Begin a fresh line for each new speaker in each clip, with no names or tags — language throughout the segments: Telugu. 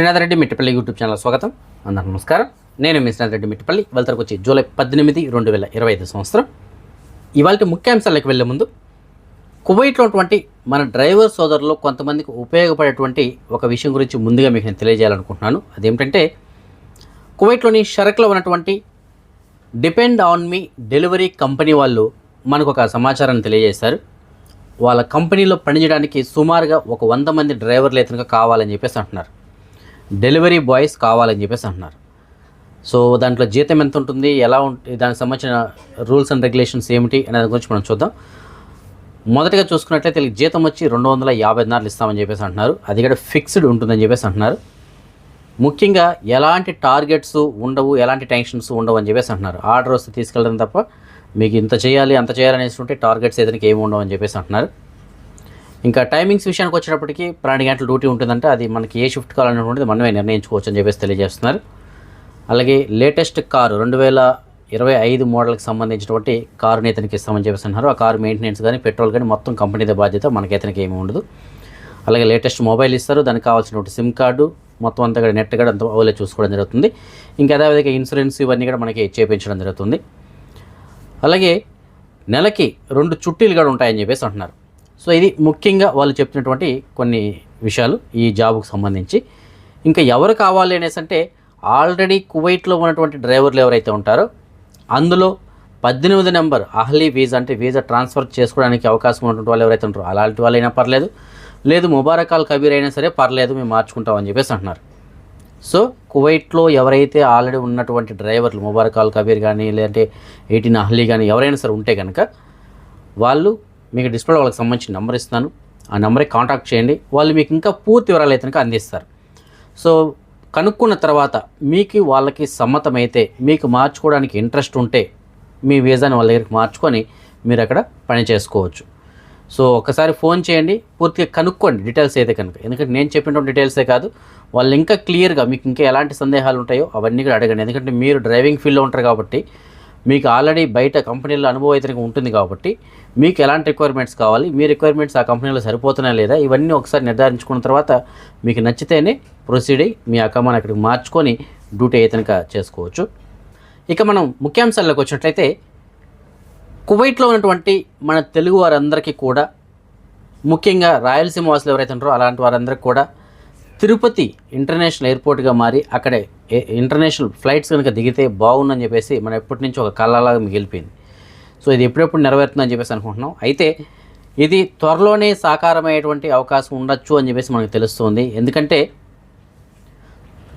శ్రీనాథ్ రెడ్డి మిట్టపల్లి యూట్యూబ్ ఛానల్ స్వాగతం. అందరూ నమస్కారం. నేను మీ శ్రీనాథ్ రెడ్డి మిట్టపల్లి వెళ్తారకు వచ్చి జూలై పద్దెనిమిది రెండు వేల ఇరవై ఐదు సంవత్సరం. ఇవాళ ముఖ్యాంశాలకు వెళ్ళే ముందు కువైట్లో ఉన్నటువంటి మన డ్రైవర్ సోదరులు కొంతమందికి ఉపయోగపడేటువంటి ఒక విషయం గురించి ముందుగా మీకు నేను తెలియజేయాలనుకుంటున్నాను. అదేమిటంటే కువైట్లోని షరక్లో ఉన్నటువంటి డిపెండ్ ఆన్ మీ డెలివరీ కంపెనీ వాళ్ళు మనకు ఒక సమాచారాన్ని తెలియజేశారు. వాళ్ళ కంపెనీలో పనిచేయడానికి సుమారుగా ఒక వంద మంది డ్రైవర్లు ఇతనుగా కావాలని చెప్పేసి అంటున్నారు. డెలివరీ బాయ్స్ కావాలని చెప్పేసి అంటున్నారు. సో దాంట్లో జీతం ఎంత ఉంటుంది? ఎలా ఉంటుంది దానికి సంబంధించిన రూల్స్ అండ్ రెగ్యులేషన్స్ ఏమిటి అనే దాని గురించి మనం చూద్దాం. మొదటగా చూసుకున్నట్లయితే వీళ్ళకి జీతం వచ్చి రెండు వందల యాభై నాలుగు ఇస్తామని చెప్పేసి అంటున్నారు. అది కూడా ఫిక్స్డ్ ఉంటుందని చెప్పేసి అంటున్నారు. ముఖ్యంగా ఎలాంటి టార్గెట్స్ ఉండవు ఎలాంటి టెన్షన్స్ ఉండవు అని చెప్పేసి అంటున్నారు. ఆర్డర్ వస్తే తీసుకెళ్ళడం తప్ప మీకు ఇంత చేయాలి అంత చేయాలనేసి ఉంటే టార్గెట్స్ ఏదైనా ఏమి ఉండవు అని చెప్పేసి అంటున్నారు. ఇంకా టైమింగ్స్ విషయానికి వచ్చేటప్పటికి పన్నెండు గంటల డ్యూటీ ఉంటుందంటే. అది మనకి ఏ షిఫ్ట్ కావాలనేటువంటిది మనమే నిర్ణయించుకోవచ్చు అని చెప్పేసి తెలియజేస్తున్నారు. అలాగే లేటెస్ట్ కారు రెండు వేల ఇరవై ఐదు మోడల్కి సంబంధించినటువంటి కారుని ఇతనికి ఇస్తామని చెప్పేసి అన్నారు. ఆ కారు మెయింటెనెన్స్ కానీ పెట్రోల్ కానీ మొత్తం కంపెనీదే బాధ్యత మనకి ఇతనికి ఏమి ఉండదు. అలాగే లేటెస్ట్ మొబైల్ ఇస్తారు. దానికి కావాల్సినటువంటి సిమ్ కార్డు మొత్తం అంతా కూడా నెట్ కూడా అంత అవలే చూసుకోవడం జరుగుతుంది. ఇంకా అదేవిధంగా ఇన్సూరెన్స్ ఇవన్నీ కూడా మనకి చేయించడం జరుగుతుంది. అలాగే నెలకి రెండు చుట్టీలు కూడా ఉంటాయని చెప్పేసి అంటున్నారు. సో ఇది ముఖ్యంగా వాళ్ళు చెప్పినటువంటి కొన్ని విషయాలు ఈ జాబ్కు సంబంధించి. ఇంకా ఎవరు కావాలి అనేసి అంటే ఆల్రెడీ కువైట్లో ఉన్నటువంటి డ్రైవర్లు ఎవరైతే ఉంటారో అందులో పద్దెనిమిది నెంబర్ అహ్లీ వీజా అంటే వీజా ట్రాన్స్ఫర్ చేసుకోవడానికి అవకాశం ఉన్నటువంటి వాళ్ళు ఎవరైతే ఉంటారో అలాంటి వాళ్ళైనా పర్లేదు. లేదు ముబారకాల్ కబీర్ అయినా సరే పర్లేదు మేము మార్చుకుంటామని చెప్పేసి అంటున్నారు. సో కువైట్లో ఎవరైతే ఆల్రెడీ ఉన్నటువంటి డ్రైవర్లు ముబారక్ అల్ కబీర్ కానీ లేదంటే ఎయిటీన్ అహ్లీ కానీ ఎవరైనా సరే ఉంటే కనుక వాళ్ళు మీకు డిస్ప్లే వాళ్ళకి సంబంధించిన నెంబర్ ఇస్తాను ఆ నెంబర్కి కాంటాక్ట్ చేయండి. వాళ్ళు మీకు ఇంకా పూర్తి వివరాలు అయితే అందిస్తారు. సో కనుక్కున్న తర్వాత మీకు వాళ్ళకి సమ్మతమైతే మీకు మార్చుకోవడానికి ఇంట్రెస్ట్ ఉంటే మీ వీసాని వాళ్ళ దగ్గరికి మార్చుకొని మీరు అక్కడ పని చేసుకోవచ్చు. సో ఒకసారి ఫోన్ చేయండి. పూర్తిగా కనుక్కోండి డీటెయిల్స్ అయితే కనుక. ఎందుకంటే నేను చెప్పినటువంటి డీటెయిల్సే కాదు. వాళ్ళు ఇంకా క్లియర్గా మీకు ఇంకా ఎలాంటి సందేహాలు ఉంటాయో అవన్నీ కూడా అడగండి. ఎందుకంటే మీరు డ్రైవింగ్ ఫీల్డ్లో ఉంటారు కాబట్టి మీకు ఆల్రెడీ బయట కంపెనీలో అయితే ఉంటుంది కాబట్టి మీకు ఎలాంటి రిక్వైర్మెంట్స్ కావాలి మీ రిక్వైర్మెంట్స్ ఆ కంపెనీలో సరిపోతున్నాయా లేదా ఇవన్నీ ఒకసారి నిర్ధారించుకున్న తర్వాత మీకు నచ్చితేనే ప్రొసీడ్ అయ్యి మీ అకమాన్ని అక్కడికి మార్చుకొని డ్యూటీ అయితే చేసుకోవచ్చు. ఇక మనం ముఖ్యాంశాల్లోకి వచ్చినట్లయితే కువైట్లో ఉన్నటువంటి మన తెలుగు వారందరికీ కూడా ముఖ్యంగా రాయలసీమ వాసులు ఎవరైతే ఉంటారో అలాంటి వారందరికీ కూడా తిరుపతి ఇంటర్నేషనల్ ఎయిర్పోర్ట్గా మారి అక్కడే ఇంటర్నేషనల్ ఫ్లైట్స్ కనుక దిగితే బాగుందని చెప్పేసి మనం ఎప్పటి నుంచి ఒక కళలాగా మిగిలిపోయింది సో ఇది ఎప్పుడెప్పుడు నెరవేరుతుందని చెప్పేసి అనుకుంటున్నాం. అయితే ఇది త్వరలోనే సాకారమయ్యేటువంటి అవకాశం ఉండొచ్చు అని చెప్పేసి మనకు తెలుస్తుంది. ఎందుకంటే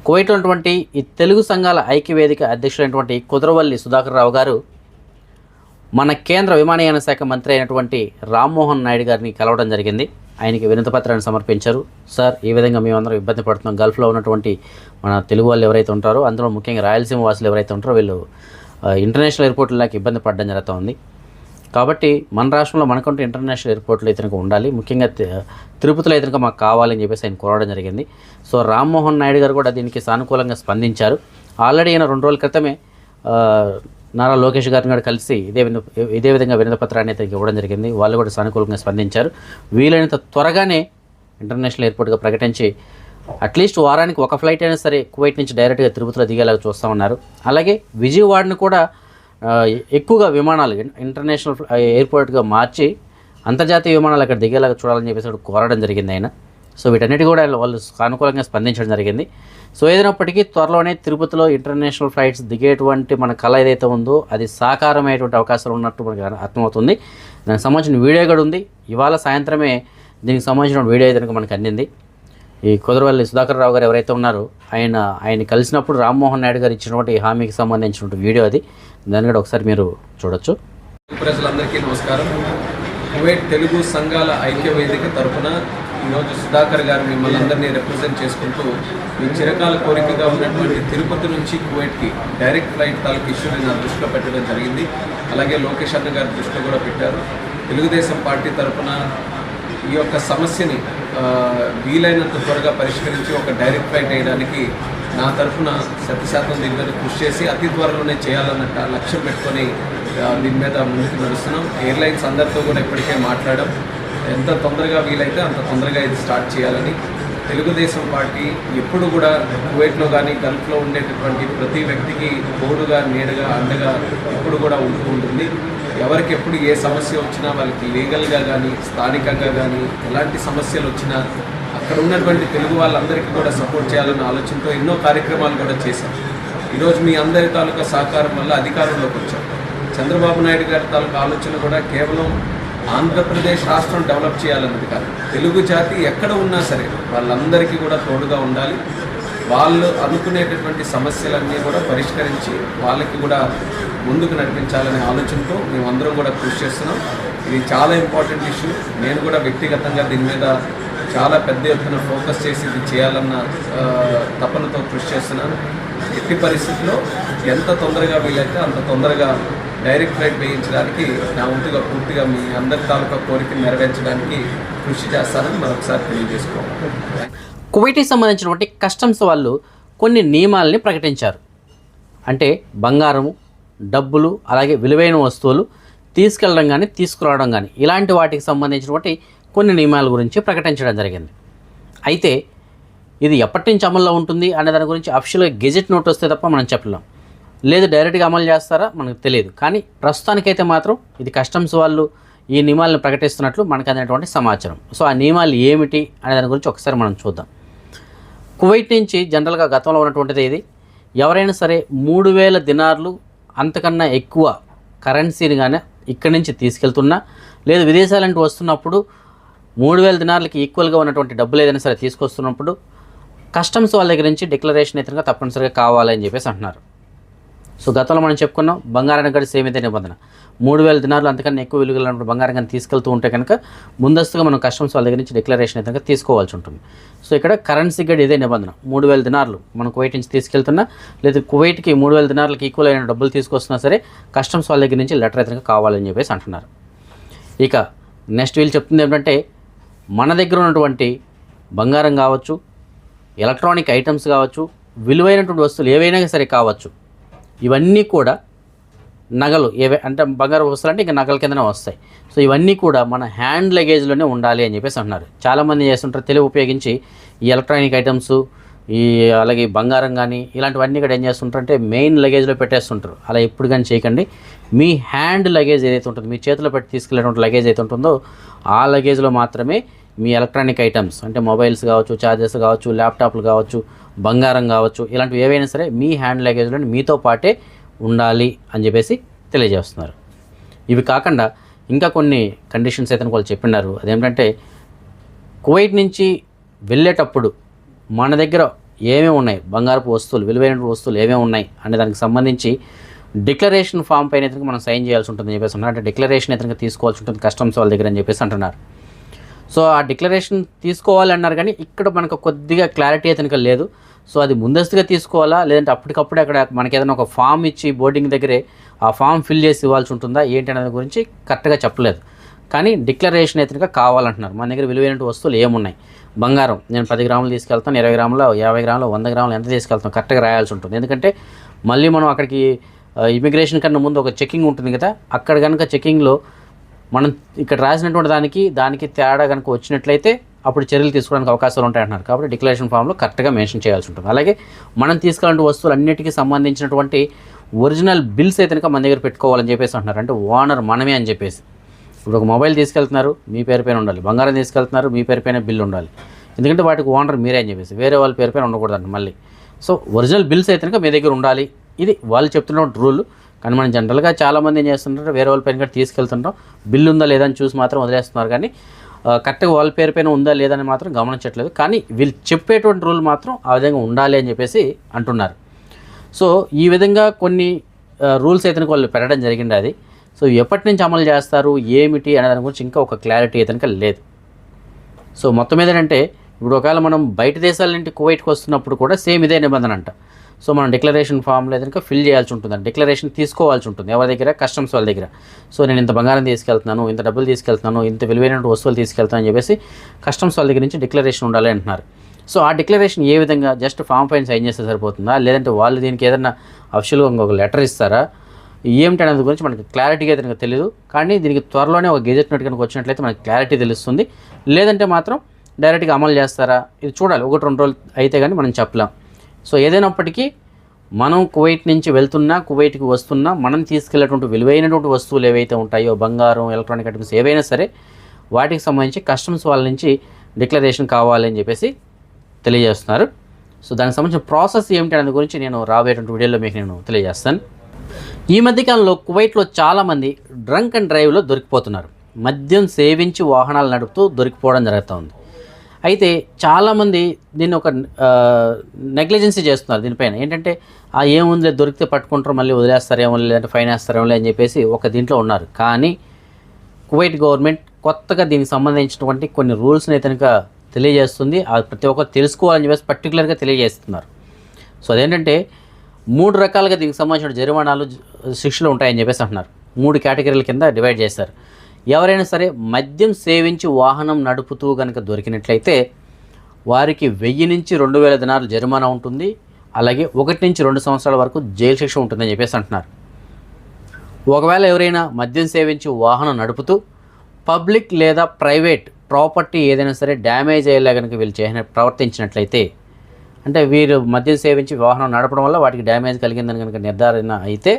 కువైట్లో ఉన్నటువంటి ఈ తెలుగు సంఘాల ఐక్యవేదిక అధ్యక్షుడైనటువంటి కుదరవల్లి సుధాకర్ రావు గారు మన కేంద్ర విమానయాన శాఖ మంత్రి అయినటువంటి రామ్మోహన్ నాయుడు గారిని కలవడం జరిగింది. ఆయనకి వినతి పత్రాన్ని సమర్పించారు. సార్ ఈ విధంగా మేమందరం ఇబ్బంది పడుతున్నాం. గల్ఫ్లో ఉన్నటువంటి మన తెలుగు వాళ్ళు ఎవరైతే ఉంటారో అందులో ముఖ్యంగా రాయలసీమ వాసులు ఎవరైతే ఉంటారో వీళ్ళు ఇంటర్నేషనల్ ఇంటర్నేషనల్ ఎయిర్పోర్ట్లకి ఇబ్బంది పడడం జరుగుతూ ఉంది కాబట్టి మన రాష్ట్రంలో మనకంటూ ఇంటర్నేషనల్ ఎయిర్పోర్ట్లు ఇతనికి ఉండాలి. ముఖ్యంగా తి- తిరుపతిలో అయితే మాకు కావాలని చెప్పేసి ఆయన కోరడం జరిగింది. సో రామ్మోహన్ నాయుడు గారు కూడా దీనికి సానుకూలంగా స్పందించారు. ఆల్రెడీ ఆయన రెండు రోజుల క్రితమే నారా లోకేష్ గారిని కూడా కలిసి ఇదే విన ఇదే విధంగా వినతి అతనికి ఇవ్వడం జరిగింది. వాళ్ళు కూడా సానుకూలంగా స్పందించారు. వీలైనంత త్వరగానే ఇంటర్నేషనల్ ఎయిర్పోర్ట్గా ప్రకటించి అట్లీస్ట్ వారానికి ఒక ఫ్లైట్ అయినా సరే కువైట్ నుంచి డైరెక్ట్గా తిరుపతిలో దిగేలాగా చూస్తామన్నారు అలాగే విజయవాడను కూడా ఎక్కువగా విమానాలు ఇంటర్నేషనల్ ఎయిర్పోర్ట్గా మార్చి అంతర్జాతీయ విమానాలు అక్కడ దిగేలాగా చూడాలని చెప్పేసి కోరడం జరిగింది ఆయన. సో వీటన్నిటి కూడా వాళ్ళు సానుకూలంగా స్పందించడం జరిగింది. సో ఏదైనప్పటికీ త్వరలోనే తిరుపతిలో ఇంటర్నేషనల్ ఫ్లైట్స్ దిగేటువంటి మన కళ ఏదైతే ఉందో అది సాకారమయ్యేటువంటి అవకాశాలు ఉన్నట్టు మనకు అర్థమవుతుంది. దానికి సంబంధించిన వీడియో కూడా ఉంది. ఇవాళ సాయంత్రమే దీనికి సంబంధించిన వీడియో అయితే మనకు అందింది. ఈ కుదరవల్లి సుధాకర్ రావు గారు ఎవరైతే ఉన్నారో ఆయన ఆయన కలిసినప్పుడు రామ్మోహన్ నాయుడు గారు ఇచ్చినటువంటి హామీకి సంబంధించినటువంటి వీడియో అది. దాన్ని కూడా ఒకసారి మీరు చూడొచ్చు.
ప్రజలందరికీ నమస్కారం. కువైట్ తెలుగు సంఘాల ఐక్య వేదిక తరఫున ఈరోజు సుధాకర్ గారు మిమ్మల్ని అందరినీ రిప్రజెంట్ చేసుకుంటూ మీ చిరకాల కోరికగా ఉన్నటువంటి తిరుపతి నుంచి కువైట్కి డైరెక్ట్ ఫ్లైట్ తాలూకు ఇష్యూని నా దృష్టిలో పెట్టడం జరిగింది. అలాగే లోకేష్ అన్న గారి దృష్టిలో కూడా పెట్టారు. తెలుగుదేశం పార్టీ తరఫున ఈ యొక్క సమస్యని వీలైనంత త్వరగా పరిష్కరించి ఒక డైరెక్ట్ ఫ్లైట్ వేయడానికి నా తరఫున శత శాతం దీని మీద కృషి చేసి అతి త్వరలోనే చేయాలన్నట్టు లక్ష్యం పెట్టుకొని దీని మీద ముందుకు నడుస్తున్నాం. ఎయిర్లైన్స్ అందరితో కూడా ఇప్పటికే మాట్లాడడం ఎంత తొందరగా వీలైతే అంత తొందరగా ఇది స్టార్ట్ చేయాలని తెలుగుదేశం పార్టీ ఎప్పుడు కూడా కువైట్లో కానీ గల్ఫ్లో ఉండేటటువంటి ప్రతి వ్యక్తికి తోడుగా నీడగా అండగా ఎప్పుడు కూడా ఉంటూ ఉంటుంది. ఎవరికి ఎప్పుడు ఏ సమస్య వచ్చినా వాళ్ళకి లీగల్గా కానీ స్థానికంగా కానీ ఎలాంటి సమస్యలు వచ్చినా అక్కడ ఉన్నటువంటి తెలుగు వాళ్ళందరికీ కూడా సపోర్ట్ చేయాలన్న ఆలోచనతో ఎన్నో కార్యక్రమాలు కూడా చేశాం ఈరోజు మీ అందరి తాలూకా సహకారం వల్ల అధికారంలోకి వచ్చాం. చంద్రబాబు నాయుడు గారి తాలూకా ఆలోచన కూడా కేవలం ఆంధ్రప్రదేశ్ రాష్ట్రం డెవలప్ చేయాలన్నది కాదు. తెలుగు జాతి ఎక్కడ ఉన్నా సరే వాళ్ళందరికీ కూడా తోడుగా ఉండాలి. వాళ్ళు అనుకునేటటువంటి సమస్యలన్నీ కూడా పరిష్కరించి వాళ్ళకి కూడా ముందుకు నడిపించాలనే ఆలోచనతో మేమందరం కూడా కృషి చేస్తున్నాం. ఇది చాలా ఇంపార్టెంట్ ఇష్యూ. నేను కూడా వ్యక్తిగతంగా దీని మీద చాలా పెద్ద ఎత్తున ఫోకస్ చేసి ఇది చేయాలన్న తపనతో కృషి చేస్తున్నాను. ఎట్టి పరిస్థితుల్లో ఎంత తొందరగా వీలైతే అంత తొందరగా డైరెక్ట్ ఫ్లైట్ వేయించడానికి నా వంతుగా పూర్తిగా మీ అందరి తాలూకా కోరికను నెరవేర్చడానికి కృషి చేస్తానని మరొకసారి తెలియజేసుకోవాలి.
కువైట్కి సంబంధించినటువంటి కస్టమ్స్ వాళ్ళు కొన్ని నియమాలని ప్రకటించారు. అంటే బంగారము డబ్బులు అలాగే విలువైన వస్తువులు తీసుకెళ్ళడం కానీ తీసుకురావడం కానీ ఇలాంటి వాటికి సంబంధించినటువంటి కొన్ని నియమాల గురించి ప్రకటించడం జరిగింది. అయితే ఇది ఎప్పటి నుంచి అమల్లో ఉంటుంది అనే దాని గురించి అఫీషియల్గా గెజెట్ నోట్ వస్తే తప్ప మనం చెప్పలేం. లేదు డైరెక్ట్గా అమలు చేస్తారా మనకు తెలియదు. కానీ ప్రస్తుతానికైతే మాత్రం ఇది కస్టమ్స్ వాళ్ళు ఈ నియమాలను ప్రకటిస్తున్నట్లు మనకు అందినటువంటి సమాచారం. సో ఆ నియమాలు ఏమిటి అనే దాని గురించి ఒకసారి మనం చూద్దాం. కువైట్ నుంచి జనరల్గా గతంలో ఉన్నటువంటిది ఇది ఎవరైనా సరే మూడు వేల దినార్లు అంతకన్నా ఎక్కువ కరెన్సీని కానీ ఇక్కడి నుంచి తీసుకెళ్తున్నా లేదు విదేశాల నుండి వస్తున్నప్పుడు మూడు వేల దినార్లకి ఈక్వల్గా ఉన్నటువంటి డబ్బులు ఏదైనా సరే తీసుకొస్తున్నప్పుడు కస్టమ్స్ వాళ్ళ దగ్గర నుంచి డిక్లరేషన్ అయితే తప్పనిసరిగా కావాలని చెప్పేసి అంటున్నారు. సో గతంలో మనం చెప్పుకున్నాం బంగారం గడి సేమ్ నిబంధన. మూడు వేల దినాలు అంతకన్నా ఎక్కువ విలువలు బంగారం కానీ తీసుకెళ్తూ ఉంటే కనుక ముందస్తుగా మనం కస్టమ్స్ వాళ్ళ దగ్గర నుంచి డిక్లరేషన్ అయితే తీసుకోవాల్సి ఉంటుంది. సో ఇక్కడ కరెన్సీ గడి ఇదే నిబంధన. మూడు వేల దినార్లు మనం కువైట్ నుంచి తీసుకెళ్తున్నా లేదా కువైట్కి మూడు వేల దినార్లకి ఈక్వల్ అయిన డబ్బులు తీసుకొస్తున్నా సరే కస్టమ్స్ వాళ్ళ దగ్గర నుంచి లెటర్ అయితే కావాలని చెప్పేసి అంటున్నారు. ఇక నెక్స్ట్ వీళ్ళు చెప్తుంది ఏంటంటే మన దగ్గర ఉన్నటువంటి బంగారం కావచ్చు ఎలక్ట్రానిక్ ఐటమ్స్ కావచ్చు విలువైనటువంటి వస్తువులు ఏవైనా సరే కావచ్చు ఇవన్నీ కూడా నగలు ఏవే అంటే బంగారు వస్తువులు అంటే ఇంకా నగల కిందనే వస్తాయి. సో ఇవన్నీ కూడా మన హ్యాండ్ లగేజ్లోనే ఉండాలి అని చెప్పేసి అంటున్నారు. చాలామంది చేస్తుంటారు? తెలివి ఉపయోగించి ఈ ఎలక్ట్రానిక్ ఐటమ్స్ ఈ అలాగే బంగారం కానీ ఇలాంటివన్నీ కూడా ఏం చేస్తుంటారంటే మెయిన్ లగేజ్లో పెట్టేస్తుంటారు. అలా ఎప్పుడు కానీ చేయకండి. మీ హ్యాండ్ లగేజ్ ఏదైతే ఉంటుందో మీ చేతిలో పెట్టి తీసుకెళ్ళేటువంటి లగేజ్ అయితే ఉంటుందో ఆ లగేజ్లో మాత్రమే మీ ఎలక్ట్రానిక్ ఐటమ్స్ అంటే మొబైల్స్ కావచ్చు ఛార్జర్స్ కావచ్చు ల్యాప్టాప్లు కావచ్చు బంగారం కావచ్చు ఇలాంటివి ఏవైనా సరే మీ హ్యాండ్ లగేజ్లో మీతో పాటే ఉండాలి అని చెప్పేసి తెలియజేస్తున్నారు. ఇవి కాకుండా ఇంకా కొన్ని కండిషన్స్ అయితే వాళ్ళు చెప్పినారు. అదేంటంటే కువైట్ నుంచి వెళ్ళేటప్పుడు మన దగ్గర ఏమేమి ఉన్నాయి? బంగారపు వస్తువులు విలువైన వస్తువులు ఏమేమి ఉన్నాయి? అనే దానికి సంబంధించి డిక్లరేషన్ ఫామ్ పైన అయితే మనం సైన్ చేయాల్సి ఉంటుందని చెప్పేసి అన్నారు అంటే డిక్లరేషన్ అయితే తీసుకోవాల్సి ఉంటుంది కస్టమ్స్ వాళ్ళ దగ్గర అని చెప్పేసి అంటున్నారు. సో ఆ డిక్లరేషన్ తీసుకోవాలి అన్నారు కానీ ఇక్కడ మనకు కొద్దిగా క్లారిటీ అయితే లేదు. సో అది ముందస్తుగా తీసుకోవాలా? లేదంటే అప్పటికప్పుడే అక్కడ మనకి ఏదైనా ఒక ఫామ్ ఇచ్చి బోర్డింగ్ దగ్గరే ఆ ఫామ్ ఫిల్ చేసి ఇవ్వాల్సి ఉంటుందా? ఏంటి అనేది గురించి కరెక్ట్గా చెప్పలేదు. కానీ డిక్లరేషన్ అయితే కావాలంటున్నారు. మన దగ్గర విలువైన వస్తువులు ఏమున్నాయి? బంగారం. నేను పది గ్రాములు తీసుకెళ్తాను ఇరవై గ్రాములు యాభై గ్రాములు వంద గ్రాములు ఎంత తీసుకెళ్తాను? కరెక్ట్గా రాయాల్సి ఉంటుంది. ఎందుకంటే మళ్ళీ మనం అక్కడికి ఇమిగ్రేషన్ కన్నా ముందు ఒక చెకింగ్ ఉంటుంది కదా అక్కడ కనుక చెకింగ్లో మనం ఇక్కడ రాసినటువంటి దానికి దానికి తేడా కనుక వచ్చినట్లయితే అప్పుడు చర్యలు తీసుకోవడానికి అవకాశాలు ఉంటాయి అంటున్నారు కాబట్టి డిక్లరేషన్ ఫామ్లో కరెక్ట్గా మెన్షన్ చేయాల్సి ఉంటుంది. అలాగే మనం తీసుకెళ్ళిన వస్తువులు అన్నిటికీ సంబంధించినటువంటి ఒరిజినల్ బిల్స్ అయితే కనుక మన దగ్గర పెట్టుకోవాలని చెప్పేసి అంటున్నారు. అంటే ఓనర్ మనమే అని చెప్పేసి. ఇప్పుడు ఒక మొబైల్ తీసుకెళ్తున్నారు మీ పేరు పైన ఉండాలి. బంగారం తీసుకెళ్తున్నారు మీ పేరు పైన బిల్ ఉండాలి. ఎందుకంటే వాటికి ఓనర్ మీరే అని చెప్పేసి వేరే వాళ్ళ పేరు పైన ఉండకూడదండి మళ్ళీ. సో ఒరిజినల్ బిల్స్ అయితే కనుక మీ దగ్గర ఉండాలి. ఇది వాళ్ళు చెప్తున్న రూల్. కానీ మనం జనరల్గా చాలామంది ఏం చేస్తుంటారు వేరే వాళ్ళ పైన కూడా తీసుకెళ్తుంటాం బిల్లు ఉందా లేదా అని చూసి మాత్రం వదిలేస్తున్నారు. కానీ కరెక్ట్గా వాళ్ళ పేరు పైన ఉందా లేదా అని మాత్రం గమనించట్లేదు. కానీ వీళ్ళు చెప్పేటువంటి రూల్ మాత్రం ఆ విధంగా ఉండాలి అని చెప్పేసి అంటున్నారు. సో ఈ విధంగా కొన్ని రూల్స్ అయితే వాళ్ళు పెట్టడం జరిగింది అది. సో ఎప్పటి నుంచి అమలు చేస్తారు ఏమిటి అనే దాని గురించి ఇంకా ఒక క్లారిటీ అయితే లేదు. సో మొత్తం మీద ఏంటంటే ఇప్పుడు ఒకవేళ మనం బయట దేశాల నుండి కువైట్కి వస్తున్నప్పుడు కూడా సేమ్ ఇదే నిబంధన అంట. సో మనం డిక్లరేషన్ ఫామ్లో ఏదైనా ఫిల్ చేయాల్సి ఉంటుంది డిక్లరేషన్ తీసుకోవాల్సి ఉంటుంది ఎవరి దగ్గర? కస్టమ్స్ వాళ్ళ దగ్గర. సో నేను ఇంత బంగారం తీసుకెళ్తున్నాను ఇంత డబ్బులు తీసుకెళ్తున్నాను ఇంత విలువైన వస్తువులు తీసుకెళ్తాను అని చెప్పేసి కస్టమ్స్ వాళ్ళ దగ్గర నుంచి డిక్లరేషన్ ఉండాలి అంటున్నారు. సో ఆ డిక్లరేషన్ ఏ విధంగా జస్ట్ ఫామ్ పైన సైన్ చేస్తే సరిపోతుందా? లేదంటే వాళ్ళు దీనికి ఏదైనా అఫిషియల్గా ఇంకొక లెటర్ ఇస్తారా? ఏమిటి అనేది గురించి మనకి క్లారిటీగా అయితే కనుక తెలియదు కానీ దీనికి త్వరలోనే ఒక గెజెట్ నోట్ కనుక వచ్చినట్లయితే మనకి క్లారిటీ తెలుస్తుంది. లేదంటే మాత్రం డైరెక్ట్గా అమలు చేస్తారా? ఇది చూడాలి. ఒకటి రెండు రోజులు అయితే కానీ మనం చెప్పలేం. సో ఏదైనప్పటికీ మనం కువైట్ నుంచి వెళ్తున్నా కువైట్కి వస్తున్నా మనం తీసుకెళ్ళేటువంటి విలువైనటువంటి వస్తువులు ఏవైతే ఉంటాయో బంగారం ఎలక్ట్రానిక్ ఐటమ్స్ ఏవైనా సరే వాటికి సంబంధించి కస్టమ్స్ వాళ్ళ నుంచి డిక్లరేషన్ కావాలని చెప్పేసి తెలియజేస్తున్నారు. సో దానికి సంబంధించిన ప్రాసెస్ ఏమిటి అనేది గురించి నేను రాబోయేటువంటి వీడియోలో మీకు నేను తెలియజేస్తాను. ఈ మధ్యకాలంలో కువైట్లో చాలామంది డ్రంక్ అండ్ డ్రైవ్లో దొరికిపోతున్నారు. మద్యం సేవించి వాహనాలు నడుపుతూ దొరికిపోవడం జరుగుతూ ఉంది అయితే చాలామంది దీన్ని ఒక నెగ్లిజెన్సీ చేస్తున్నారు దీనిపైన. ఏంటంటే ఆ ఏముంది దొరికితే పట్టుకుంటారు మళ్ళీ వదిలేస్తారేమో లేదంటే ఫైన్ వేస్తారేమో అని చెప్పేసి ఒక దీంట్లో ఉన్నారు. కానీ కువైట్ గవర్నమెంట్ కొత్తగా దీనికి సంబంధించినటువంటి కొన్ని రూల్స్ని అయితే కనుక తెలియజేస్తుంది. అది ప్రతి ఒక్కరు తెలుసుకోవాలని చెప్పేసి పర్టికులర్గా తెలియజేస్తున్నారు. సో అదేంటంటే మూడు రకాలుగా దీనికి సంబంధించిన జరిమానాలు శిక్షలు ఉంటాయని చెప్పేసి అంటున్నారు. మూడు కేటగిరీల కింద డివైడ్ చేశారు. ఎవరైనా సరే మద్యం సేవించి వాహనం నడుపుతూ కనుక దొరికినట్లయితే వారికి వెయ్యి నుంచి రెండు వేల దినాలు జరిమానా ఉంటుంది. అలాగే ఒకటి నుంచి రెండు సంవత్సరాల వరకు జైలు శిక్ష ఉంటుందని చెప్పేసి అంటున్నారు. ఒకవేళ ఎవరైనా మద్యం సేవించి వాహనం నడుపుతూ పబ్లిక్ లేదా ప్రైవేట్ ప్రాపర్టీ ఏదైనా సరే డ్యామేజ్ అయ్యేలా కనుక వీళ్ళు చేసిన ప్రవర్తించినట్లయితే అంటే వీరు మద్యం సేవించి వాహనం నడపడం వల్ల వాటికి డ్యామేజ్ కలిగిందని కనుక నిర్ధారణ అయితే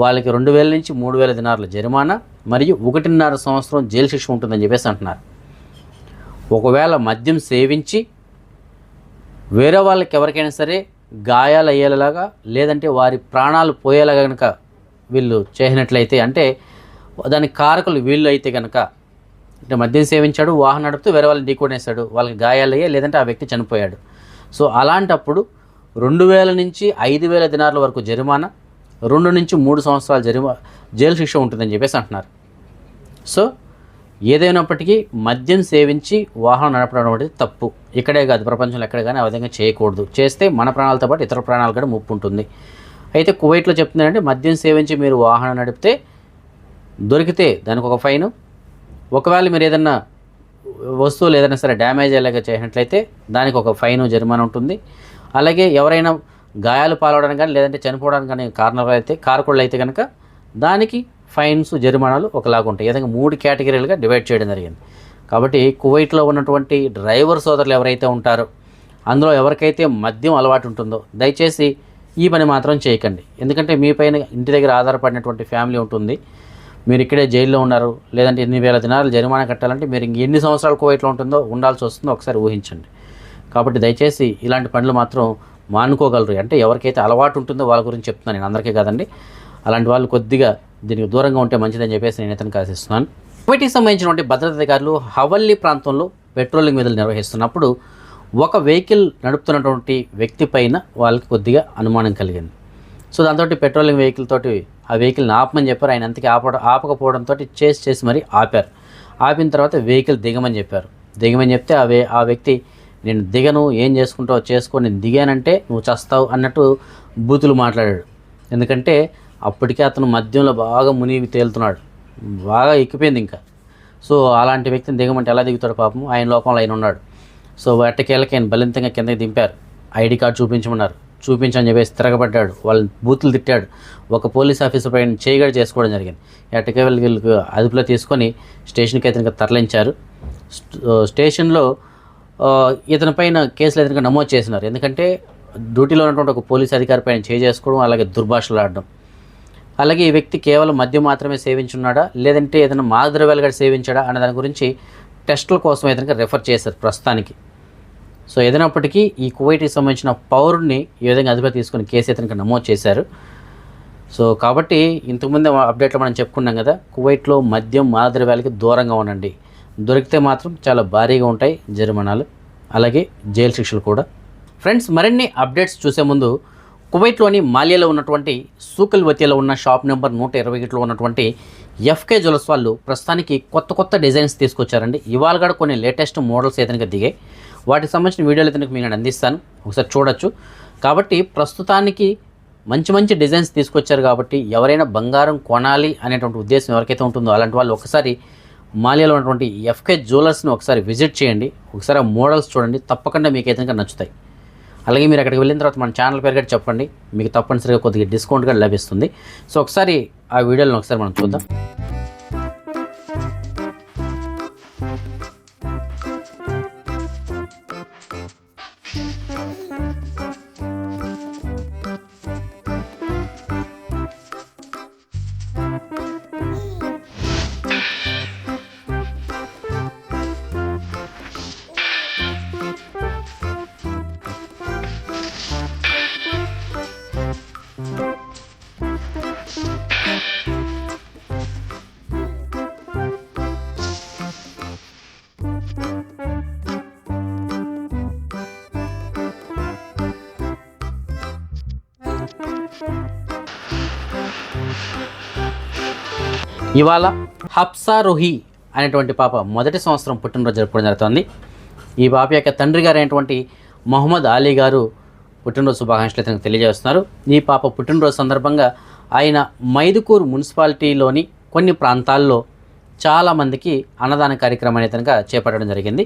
వాళ్ళకి రెండు వేల నుంచి మూడు వేల దినారుల జరిమానా మరియు ఒకటిన్నర సంవత్సరం జైలు శిక్ష ఉంటుందని చెప్పేసి అంటున్నారు. ఒకవేళ మద్యం సేవించి వేరే వాళ్ళకి ఎవరికైనా సరే గాయాలు అయ్యేలాగా లేదంటే వారి ప్రాణాలు పోయేలాగా కనుక వీళ్ళు చేసినట్లయితే అంటే దాని కారకులు వీళ్ళు అయితే కనుక అంటే మద్యం సేవించాడు వాహనం నడుపుతూ వేరే వాళ్ళని ఢీకొనేశాడు వాళ్ళకి గాయాలు అయ్యాయి లేదంటే ఆ వ్యక్తి చనిపోయాడు. సో అలాంటప్పుడు రెండు వేల నుంచి ఐదు వేల దినాల వరకు జరిమానా రెండు నుంచి మూడు సంవత్సరాల జరిమా జైలు శిక్ష ఉంటుందని చెప్పేసి అంటున్నారు. సో ఏదైనప్పటికీ మద్యం సేవించి వాహనం నడపడం అనేది తప్పు. ఇక్కడే కాదు ప్రపంచంలో ఎక్కడ కానీ ఆ విధంగా చేయకూడదు. చేస్తే మన ప్రాణాలతో పాటు ఇతర ప్రాణాలు కూడా ముప్పు ఉంటుంది. అయితే కువైట్లో చెప్తున్నారంటే మద్యం సేవించి మీరు వాహనం నడిపితే దొరికితే దానికి ఒక ఫైను. ఒకవేళ మీరు ఏదన్నా వస్తువులు ఏదైనా సరే డ్యామేజ్ అయ్యేలాగా చేసినట్లయితే దానికి ఒక ఫైన్ జరిమానా ఉంటుంది. అలాగే ఎవరైనా గాయాలు పాలవడానికి కానీ లేదంటే చనిపోవడానికి కానీ కారణాలు అయితే కారకుళ్ళు అయితే కనుక దానికి ఫైన్స్ జరిమానాలు ఒకలాగా ఉంటాయి. ఏదైనా విధంగా మూడు కేటగిరీలుగా డివైడ్ చేయడం జరిగింది. కాబట్టి కువైట్లో ఉన్నటువంటి డ్రైవర్ సోదరులు ఎవరైతే ఉంటారో అందులో ఎవరికైతే మద్యం అలవాటు ఉంటుందో దయచేసి ఈ పని మాత్రం చేయకండి. ఎందుకంటే మీ పైన ఇంటి దగ్గర ఆధారపడినటువంటి ఫ్యామిలీ ఉంటుంది. మీరు ఇక్కడే జైల్లో ఉన్నారు లేదంటే ఎన్ని వేల దినాలు జరిమానా కట్టాలంటే మీరు ఇంక ఎన్ని సంవత్సరాలు కువైట్లో ఉంటుందో ఉండాల్సి వస్తుందో ఒకసారి ఊహించండి. కాబట్టి దయచేసి ఇలాంటి పనులు మాత్రం మానుకోగలరు. అంటే ఎవరికైతే అలవాటు ఉంటుందో వాళ్ళ గురించి చెప్తున్నాను నేను అందరికీ కాదండి. అలాంటి వాళ్ళు కొద్దిగా దీనికి దూరంగా ఉంటే మంచిదని చెప్పేసి నేను ఇతను కాశిస్తున్నాను కువైట్కి సంబంధించినటువంటి భద్రతాధికారులు హవల్లీ ప్రాంతంలో పెట్రోలింగ్ విధులు నిర్వహిస్తున్నప్పుడు ఒక వెహికల్ నడుపుతున్నటువంటి వ్యక్తి పైన వాళ్ళకి కొద్దిగా అనుమానం కలిగింది. సో దాంతో పెట్రోలింగ్ వెహికల్ తోటి ఆ వెహికల్ని ఆపమని చెప్పారు. ఆయన అంతకీ ఆపడం ఆపకపోవడంతో చేసి చేసి మరి ఆపారు. ఆపిన తర్వాత వెహికల్ దిగమని చెప్పారు. దిగమని చెప్తే ఆ వే ఆ వ్యక్తి నేను దిగను ఏం చేసుకుంటావు చేసుకో నేను దిగానంటే నువ్వు చస్తావు అన్నట్టు బూతులు మాట్లాడాడు. ఎందుకంటే అప్పటికే అతను మద్యంలో బాగా మునిగి తేలుతున్నాడు. బాగా ఎక్కిపోయింది ఇంకా. సో అలాంటి వ్యక్తిని దిగమంటే ఎలా దిగుతాడు పాపం ఆయన లోకంలో ఆయన ఉన్నాడు. సో వాటికేళ్ళకి ఆయన బలింతంగా కిందకి దింపారు. ID card చూపించమన్నారు. చూపించని చెప్పేసి తిరగబడ్డాడు. వాళ్ళని బూతులు తిట్టాడు. ఒక పోలీస్ ఆఫీసర్ పైన చేయగడ చేసుకోవడం జరిగింది. ఎట్టకేళ్ళకి వీళ్ళకి అదుపులో తీసుకొని స్టేషన్కి అయితే తరలించారు. స్టేషన్లో ఇతని పైన కేసులు ఇతనికి నమోదు చేసినారు. ఎందుకంటే డ్యూటీలో ఉన్నటువంటి ఒక పోలీస్ అధికారి పైన చేయి చేసుకోవడం అలాగే దుర్భాషలు ఆడడం. అలాగే ఈ వ్యక్తి కేవలం మద్యం మాత్రమే సేవించున్నాడా? లేదంటే ఏదైనా మాదద్రవ్యాలు కూడా సేవించాడా? అనే దాని గురించి టెస్టుల కోసం ఇతనికి రెఫర్ చేశారు ప్రస్తుతానికి. సో ఏదైనప్పటికీ ఈ కువైట్కి సంబంధించిన పౌరుడిని ఈ విధంగా అదుపులో తీసుకుని కేసు ఇతనికి నమోదు చేశారు. సో కాబట్టి ఇంతకుముందే అప్డేట్లో మనం చెప్పుకున్నాం కదా కువైట్లో మద్యం మాదద్రవ్యాలకి దూరంగా ఉండండి. దొరికితే మాత్రం చాలా భారీగా ఉంటాయి జరిమానాలు అలాగే జైలు శిక్షలు కూడా. ఫ్రెండ్స్ మరిన్ని అప్డేట్స్ చూసే ముందు కువైట్లోని మాలియాలో ఉన్నటువంటి సూకల్ వతియాలో ఉన్న షాప్ నెంబర్ నూట ఇరవై ఒకటిలో ఉన్నటువంటి ఎఫ్కే జ్యువెల్స్ వాళ్ళు ప్రస్తుతానికి కొత్త కొత్త డిజైన్స్ తీసుకొచ్చారండి. ఇవాళ కూడా కొన్ని లేటెస్ట్ మోడల్స్ ఏదైనా దిగాయి. వాటికి సంబంధించిన వీడియోలు అయితే మీకు నేను అందిస్తాను. ఒకసారి చూడొచ్చు. కాబట్టి ప్రస్తుతానికి మంచి మంచి డిజైన్స్ తీసుకొచ్చారు కాబట్టి ఎవరైనా బంగారం కొనాలి అనేటువంటి ఉద్దేశం ఎవరికైతే ఉంటుందో అలాంటి వాళ్ళు ఒకసారి మాలియాలో ఉన్నటువంటి ఎఫ్కే జ్యువెలర్స్ని ఒకసారి విజిట్ చేయండి. ఒకసారి ఆ మోడల్స్ చూడండి. తప్పకుండా మీకు అయితే నచ్చుతాయి. అలాగే మీరు అక్కడికి వెళ్ళిన తర్వాత మన ఛానల్ పేరు కూడా చెప్పండి. మీకు తప్పనిసరిగా కొద్దిగా డిస్కౌంట్ కూడా లభిస్తుంది. సో ఒకసారి ఆ వీడియోలను ఒకసారి మనం చూద్దాం. ఇవాళ హప్సా రుహి అనేటువంటి పాప మొదటి సంవత్సరం పుట్టినరోజు జరుపుకోవడం జరుగుతుంది. ఈ పాప యొక్క తండ్రి గారు అయినటువంటి మొహమ్మద్ అలీ గారు పుట్టినరోజు శుభాకాంక్షలు అతనికి తెలియజేస్తున్నారు. ఈ పాప పుట్టినరోజు సందర్భంగా ఆయన మైదుకూరు మున్సిపాలిటీలోని కొన్ని ప్రాంతాల్లో చాలామందికి అన్నదాన కార్యక్రమం అనేది కనుక చేపట్టడం జరిగింది.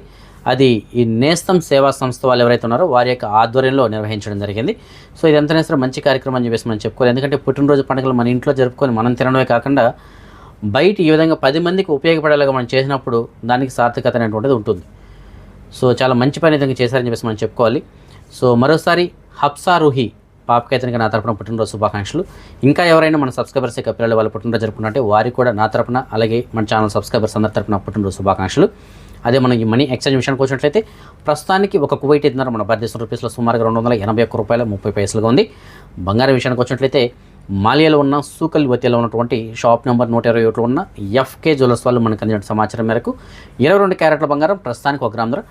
అది ఈ నేస్తం సేవా సంస్థ వాళ్ళు ఎవరైతే ఉన్నారో వారి యొక్క ఆధ్వర్యంలో నిర్వహించడం జరిగింది. సో ఇది ఎంత సరే మంచి కార్యక్రమం అని చెప్పేసి మనం చెప్పుకోవాలి. ఎందుకంటే పుట్టినరోజు పండుగలు మన ఇంట్లో జరుపుకొని మనం తినడమే కాకుండా బయట ఈ విధంగా పది మందికి ఉపయోగపడేలాగా మనం చేసినప్పుడు దానికి సార్థకత అనేటువంటిది ఉంటుంది. సో చాలా మంచి పని విధంగా చేశారని చెప్పేసి మనం చెప్పుకోవాలి. సో మరోసారి హప్సా రూహి పాపకైతనికి నా తరపున పుట్టినరోజు శుభాకాంక్షలు. ఇంకా ఎవరైనా మన సబ్స్క్రైబర్స్ యొక్క పిల్లలు వాళ్ళు పుట్టినరోజు జరుపుకుంటే వారికి కూడా నా తరపున అలాగే మన ఛానల్ సబ్స్క్రైబర్స్ అందరి తరపున పుట్టినరోజు శుభాకాంక్షలు. అదే మనం ఈ మనీ ఎక్స్చేంజ్ విషయానికి వచ్చినట్లయితే ప్రస్తుతానికి ఒక కువైట్ ఇద్దరు మన భారతదేశం రూపీస్లో సుమారుగా రెండు వందల ఎనభై ఒక్క రూపాయల ముప్పై పైసలుగా ఉంది. బంగారం విషయానికి వచ్చినట్లయితే మాలియాలో ఉన్న సూకల్ వతిలో ఉన్నటువంటి షాప్ నెంబర్ నూట ఇరవై ఒకటిలో ఉన్న ఎఫ్కే జ్యువెలర్స్ వాళ్ళు మనకు అందిన సమాచారం మేరకు ఇరవై రెండు క్యారెట్ల బంగారం ప్రస్తుతానికి ఒక గ్రామ్ ధర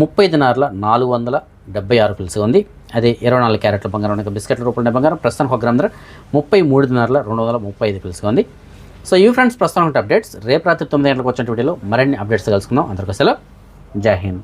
ముప్పై దినార్ల నాలుగు వందల డెబ్బై ఆరు పిలిసి ఉంది. అదే ఇరవై నాలుగు క్యారెట్ల బంగారం ఉన్న బిస్కెట్ల రూపంలో బంగారం ప్రస్తుతానికి ఒక గ్రామ్ ధర ముప్పై మూడు దినారుల రెండు వందల ముప్పై ఐదు పిలిసి ఉంది. సో ఈ ఫ్రెండ్స్ ప్రస్తుతం అప్డేట్స్ రేపు రాత్రి తొమ్మిది గంటలకు వచ్చిన వీడియోలో మరిన్ని అప్డేట్స్ కలుసుకుందాం అందరికీ సెలవు. జై హింద్.